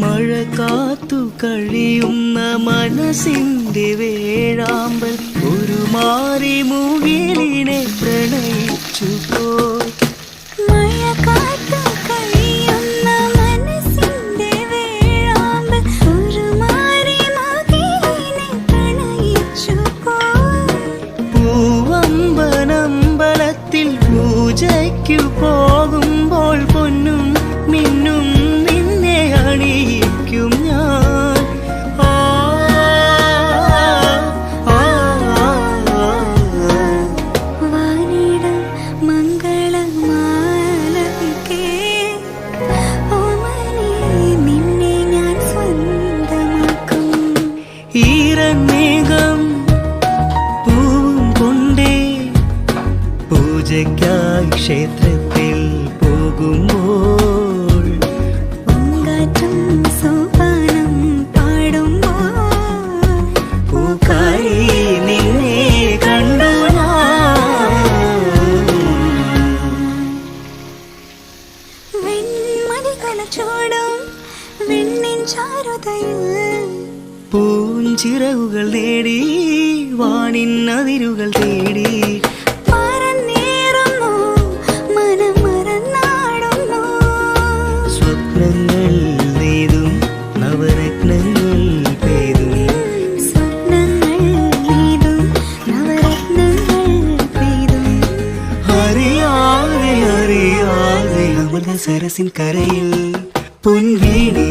മഴ കാത്തു കഴിയുന്ന മനസ്സിന്റെ വേഴാമ്പൽ ഒരു മാറി മുകിലിനെ പ്രണയിച്ചു പോയി മഴ കാത്തു കഴിയുന്ന വേഴാമ്പൽ ഒരു മാറി മുകിലിനെ പ്രണയിച്ചു പോയി. പൂവമ്പനമ്പലത്തിൽ പൂജയ്ക്കു പോകുമ്പോൾ ഈരമേഘം പൂവും കൊണ്ടേ പൂജയ്ക്കായി ക്ഷേത്രത്തിൽ പോകുമ്പോൾ പൂങ്കാറ്റും സോപാനം പാടുമ്പോൾ പൂക്കാരി നിന്നെ കണ്ടു വെൺമണി കലച്ചോടും വെണ്ണിൻ ചാരുതയിൽ പൂഞ്ചിറകുകൾ നേടി വാണിൻ അതിരുകൾ തേടി. സ്വപ്നങ്ങൾ നെയ്തും നവരത്നങ്ങൾ പെയ്തും. സ്വപ്നങ്ങൾ നീതും നവരത്നങ്ങൾ പെയ്തും. അറിയാതെ അറിയാതെ അമൃത സരസിൻ കരയിൽ പൊൻവീണി